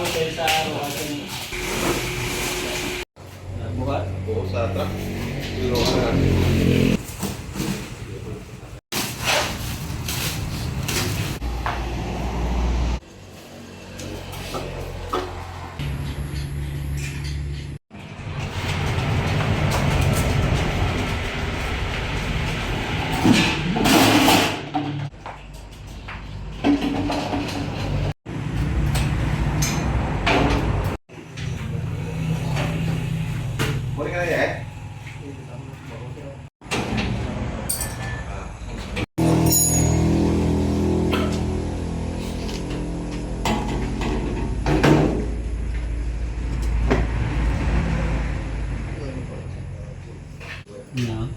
ako sa'yo sa araw-araw. Buhat? Oo, sa truck. Pero ah, Muli ka na eh. No.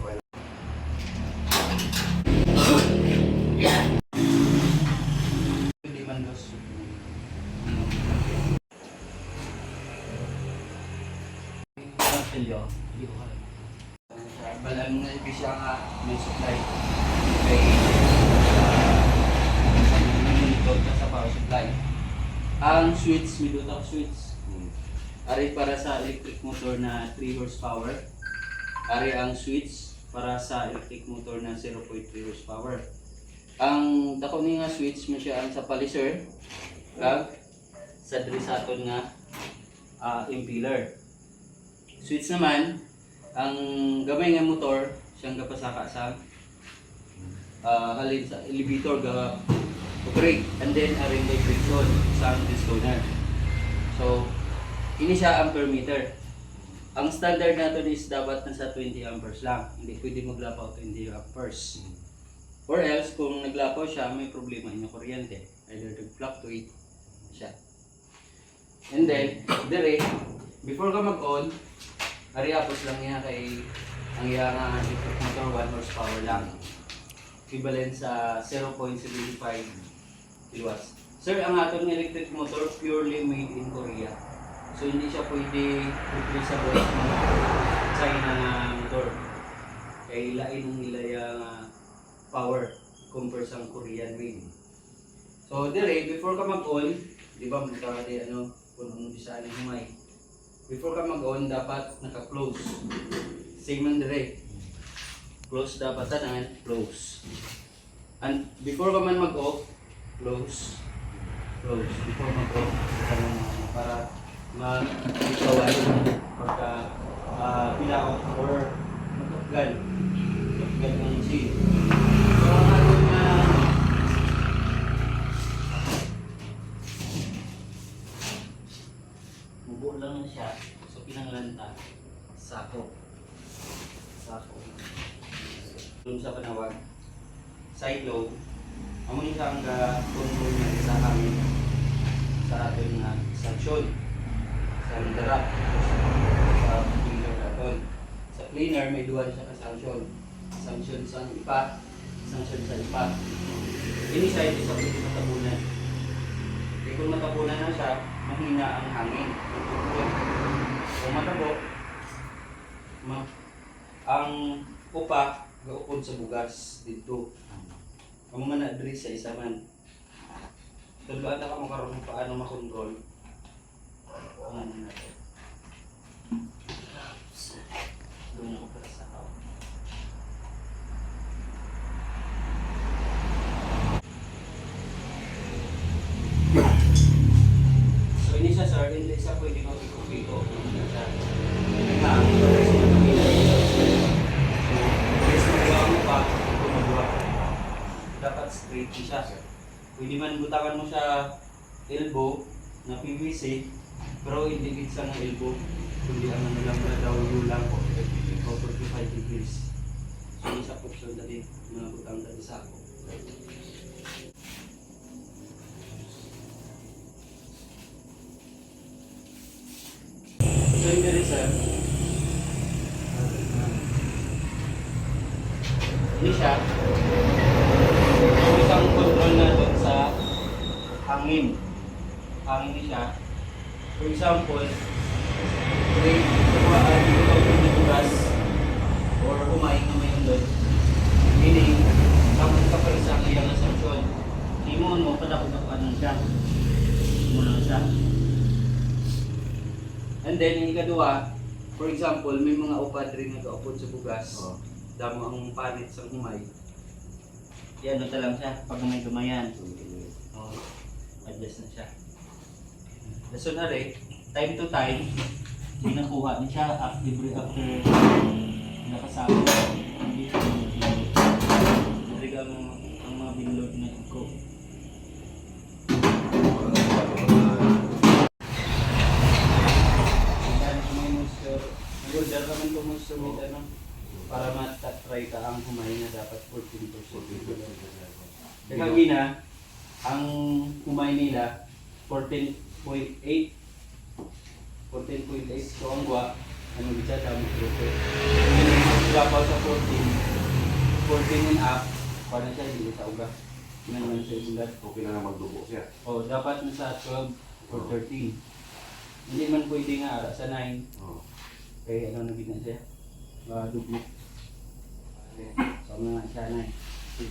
Hindi man dos. Martilyo, hindi ko kaya. Balang na ibig siya nga may supply. Kay monitor ka sa power supply. Ang switch, midutang switch. Ari para sa electric motor na 3 horsepower. Ari ang switch para sa electric motor na 0.3 horsepower. Ang dako ni nga switch mo siya ang sa paliser kag sa drisaton nga ah, impeller. Switch naman ang gamay nga motor siyang gapasaka sa ah, halin sa elevator ga brake and then a ring vibration sa disconer. So ini siya ampere meter. Ang standard natin is dapat nasa 20 amperes lang. Hindi pwede maglapaw 20 amperes. Or else, kung naglapaw siya, may problema inyong kuryente. Either nag-fluctuate siya. And then, dire, before ka mag-on, ariapos lang niya kay ang iya nga electric motor 1 horsepower lang. Equivalent sa 0.75 kilowatts. Sir, ang aton nga electric motor purely made in Korea. So hindi siya pwede replaceable sa mga China nga motor. Kay lain ang nila nga power compare sa Korean made. So dire before ka mag-on, di ba magka di ano kung ano bisa humay. Before ka mag-on dapat naka-close. Same man dire. Close dapat tanan, close. And before ka man mag-off, close. Close. Before mag-off, para mag-ikawan pagka uh, pinaot or magkapgan. Magkapgan ng machine. So, ang ating na Mubo lang na siya. So, pinanglanta. Sako. Sako. Doon sa panawag. Side load. Amo ni sa control niya sa amin sa ating na sanction sa darap sa cleaner natin. Sa cleaner may duwan siya ka sanction. Sanction sa ipa, sanction sa ipa. Ini siya hindi sa matabunan. Di kung matabunan na siya, mahina ang hangin. Kung matabo, ma ang upa gaupon sa bugas dito. Amo man na diri sa isa man. Tuluan na ka mo karon kung paano makontrol. Ano na? Doon ako para Butangan mo siya elbow na PVC, pero hindi gitsa ng elbow. Kundi ang ano lang na daw yun lang po. O 45 degrees. So yung sa option dali, mga butang dali sa ako. So dali sir, ini siya, yung isang control na doon sa hangin. Hangin ni siya. For example, may kumaan dito ng bugas or kumain na may doon. Meaning, kapag kapag sa kaya nga sanction, hindi mo padakot ako anong siya. Muna siya. And then, yung ikadua, for example, may mga upad rin nag-upod sa bugas. Oh. Damo ang panit sa humay. Yan, ano lang siya. Pag may gumayan, oh, adjust na siya. Daso na rin, time to time, pinakuha niya siya after, after nakasama. Hindi Talaga ang, ang mga binload na ko. May mag-order naman kung moisture with ano, para matatry ka ang humay na dapat 14%. Kaya gina, ang humay nila, 14.8 14.8 so ang gwa ano bisa damo grupo drop out sa 14 14 and up. Para siya hindi sa uga naman sa ugat. Okay na na magdugo siya. o dapat na sa 12 or 13 hindi man pwede nga ara sa 9 Oh. kaya ano na gina siya uh, dublo so nga siya 9 Okay,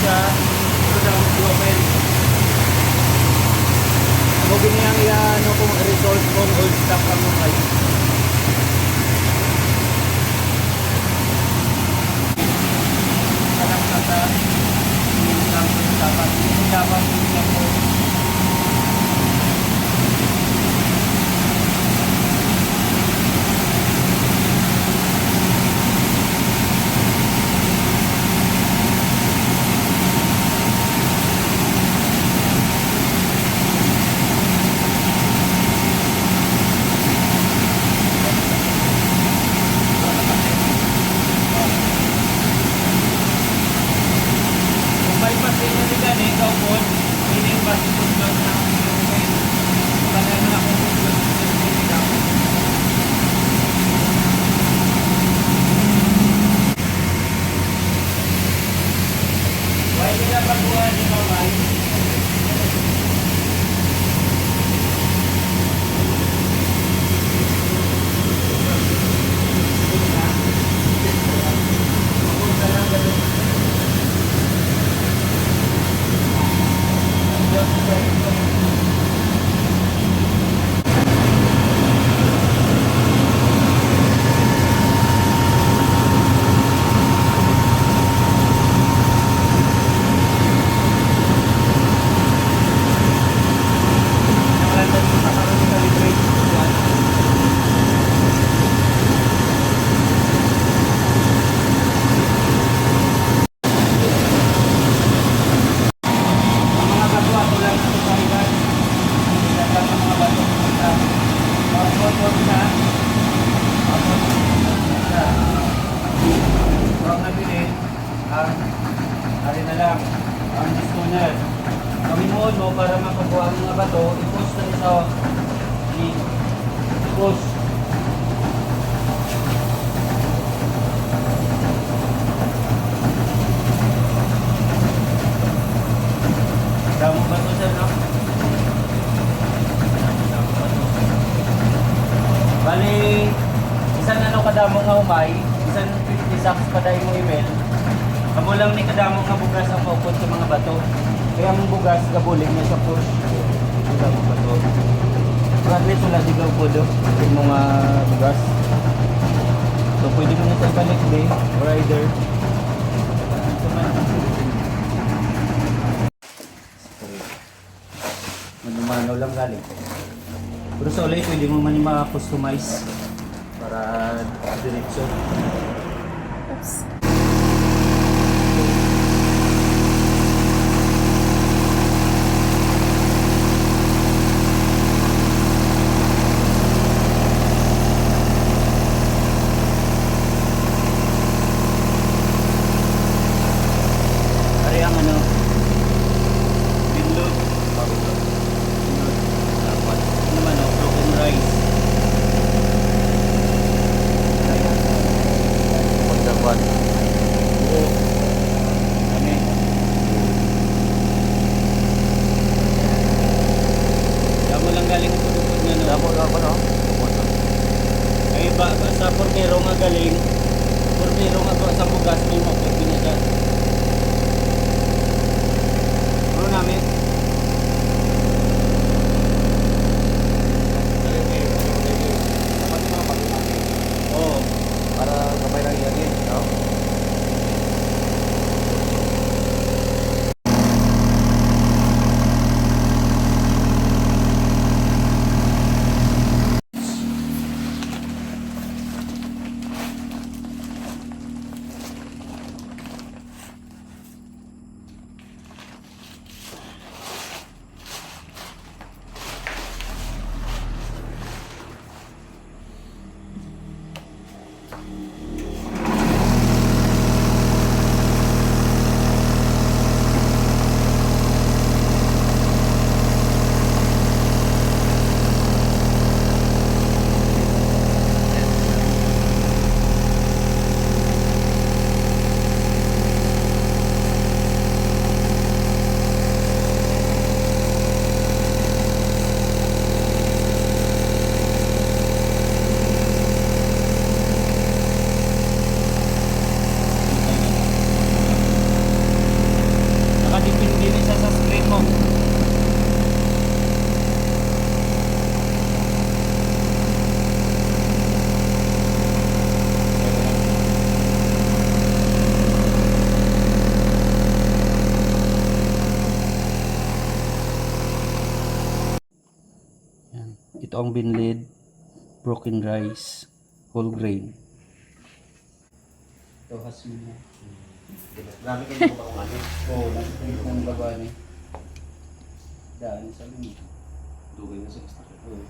Na ang open. Mo biniyang yan kung result kung old stock ang mga Kanang kata, hindi dapat, hindi dapat hindi lang Ray, rider. Manumano lang galing. Pero sa ulay, pwede mo man yung makakustomize para diretso. Oops. taong binlid, broken rice, whole grain. Ito hasil mo. Marami kayo ba kung ano? Oo, nasa kayo kung baba ni. Daan sa mga. Dugay na sa extra. Oo.